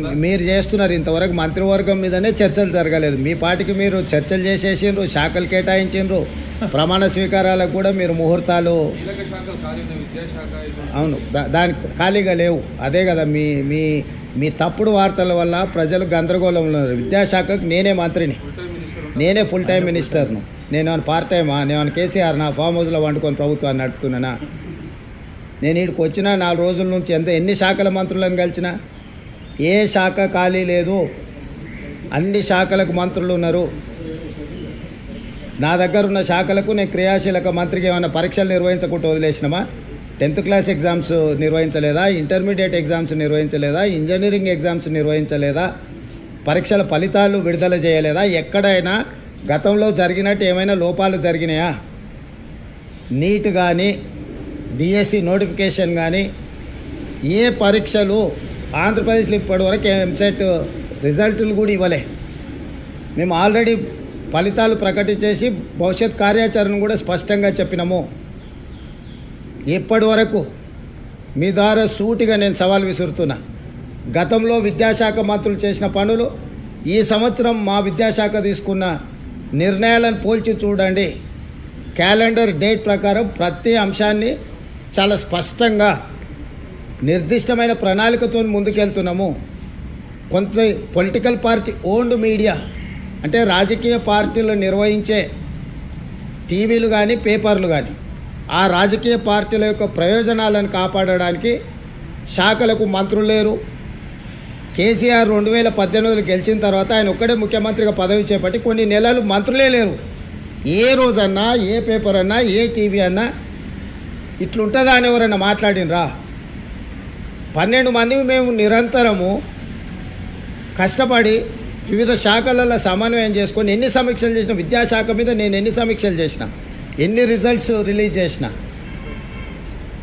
మీరు చేస్తున్నారు ఇంతవరకు మంత్రివర్గం మీదనే చర్చలు జరగలేదు. మీ పాటికి మీరు చర్చలు చేసేసిండ్రు శాఖలు కేటాయించిండ్రు. ప్రమాణ స్వీకారాలకు కూడా మీరు ముహూర్తాలు అవును దా- ఖాళీగా లేవు. అదే కదా మీ మీ మీ తప్పుడు వార్తల వల్ల ప్రజలు గందరగోళంలో ఉన్నారు. విద్యాశాఖకు నేనే మంత్రిని. నేనే ఫుల్ టైం మినిస్టర్ను నేను ఏమైనా పార్ట్ టైమా నేను ఏమైనా కేసీఆర్ నా ఫామ్ హౌస్లో వండుకొని ప్రభుత్వాన్ని నడుపుతున్నానా? నేను ఇక్కడికి వచ్చిన నాలుగు రోజుల నుంచి ఎంత ఎన్ని శాఖల మంత్రులను కలిసినా? ఏ శాఖ ఖాళీ లేదు. అన్ని శాఖలకు మంత్రులు ఉన్నారు. నా దగ్గర ఉన్న శాఖలకు నేను క్రియాశీలక మంత్రికి ఏమైనా పరీక్షలు నిర్వహించకుండా వదిలేసినామా? టెన్త్ క్లాస్ ఎగ్జామ్స్ నిర్వహించలేదా? ఇంటర్మీడియట్ ఎగ్జామ్స్ నిర్వహించలేదా? ఇంజనీరింగ్ ఎగ్జామ్స్ నిర్వహించలేదా? పరీక్షల ఫలితాలు విడుదల చేయలేదా? ఎక్కడైనా గతంలో జరిగినట్టు ఏమైనా లోపాలు జరిగినాయా? నీట్ కానీ డిఎస్సి నోటిఫికేషన్ కానీ ఏ పరీక్షలు ఆంధ్రప్రదేశ్లో ఇప్పటివరకు ఎంసెట్ రిజల్టులు కూడా ఇవ్వలే. మేము ఆల్రెడీ ఫలితాలు ప్రకటించేసి భవిష్యత్ కార్యాచరణ కూడా స్పష్టంగా చెప్పినాము. ఇప్పటి వరకు మీ ద్వారా సూటిగా నేను సవాల్ విసురుతున్నా. గతంలో విద్యాశాఖ మంత్రులు చేసిన పనులు ఈ సంవత్సరం మా విద్యాశాఖ తీసుకున్న నిర్ణయాలను పోల్చి చూడండి. క్యాలెండర్ డేట్ ప్రకారం ప్రతి అంశాన్ని చాలా స్పష్టంగా నిర్దిష్టమైన ప్రణాళికతో ముందుకెళ్తున్నాము. కొంత పొలిటికల్ పార్టీ ఓన్డ్ మీడియా అంటే రాజకీయ పార్టీలు నిర్వహించే టీవీలు కానీ పేపర్లు కానీ ఆ రాజకీయ పార్టీల యొక్క ప్రయోజనాలను కాపాడడానికి శాఖలకు మంత్రులు లేరు. కేసీఆర్ రెండు వేల పద్దెనిమిదిలో గెలిచిన తర్వాత ఆయన ఒక్కడే ముఖ్యమంత్రిగా పదవి చేపట్టి కొన్ని నెలలు మంత్రులే లేరు. ఏ రోజన్నా ఏ పేపర్ అన్నా ఏ టీవీ అన్నా ఇట్లుంటుందా అని ఎవరైనా మాట్లాడినరా? పన్నెండు మంది మేము నిరంతరము కష్టపడి వివిధ శాఖలలో సమన్వయం చేసుకొని ఎన్ని సమీక్షలు చేసిన విద్యాశాఖ మీద నేను ఎన్ని సమీక్షలు చేసిన ఎన్ని రిజల్ట్స్ రిలీజ్ చేసిన.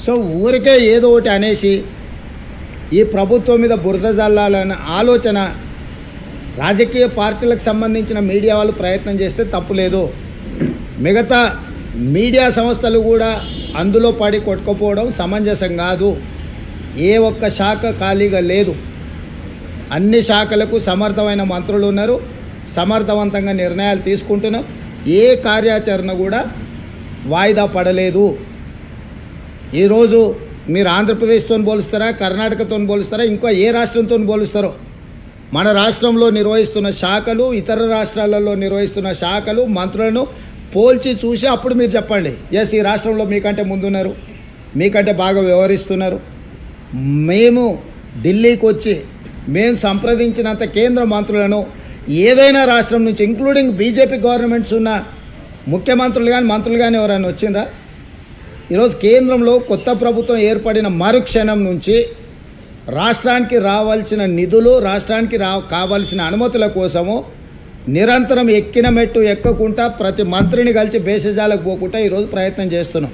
సో ఊరికే ఏదో ఒకటి అనేసి ఈ ప్రభుత్వం మీద బురద జల్లాలన్న ఆలోచన రాజకీయ పార్టీలకు సంబంధించిన మీడియా వాళ్ళు ప్రయత్నం చేస్తే తప్పులేదు మిగతా మీడియా సంస్థలు కూడా అందులో పడి కొట్టుకుపోవడం సమంజసం కాదు. ఏ ఒక్క శాఖ ఖాళీగా లేదు. అన్ని శాఖలకు సమర్థమైన మంత్రులు ఉన్నారు. సమర్థవంతంగా నిర్ణయాలు తీసుకుంటున్నాం. ఏ కార్యాచరణ కూడా వాయిదా పడలేదు. ఈరోజు మీరు ఆంధ్రప్రదేశ్తో పోలుస్తారా కర్ణాటకతో పోలుస్తారా ఇంకా ఏ రాష్ట్రంతో పోలుస్తారో? మన రాష్ట్రంలో నిర్వహిస్తున్న శాఖలు ఇతర రాష్ట్రాలలో నిర్వహిస్తున్న శాఖలు మంత్రులను పోల్చి చూసి అప్పుడు మీరు చెప్పండి. ఎస్ ఈ రాష్ట్రంలో మీకంటే ముందున్నారు. మీకంటే బాగా వ్యవహరిస్తున్నారు. మేము ఢిల్లీకి వచ్చి మేము సంప్రదించినంత కేంద్ర మంత్రులను ఏదైనా రాష్ట్రం నుంచి ఇంక్లూడింగ్ బీజేపీ గవర్నమెంట్స్ ఉన్న ముఖ్యమంత్రులు కానీ మంత్రులు కానీ ఎవరైనా వచ్చిందా ఈరోజు కేంద్రంలో కొత్త ప్రభుత్వం ఏర్పడిన మరుక్షణం నుంచి రాష్ట్రానికి రావాల్సిన నిధులు రాష్ట్రానికి రా కావాల్సిన అనుమతుల కోసము నిరంతరం ఎక్కిన మెట్టు ఎక్కకుండా ప్రతి మంత్రిని కలిసి భేషజాలకు పోకుండా ఈరోజు ప్రయత్నం చేస్తున్నాం.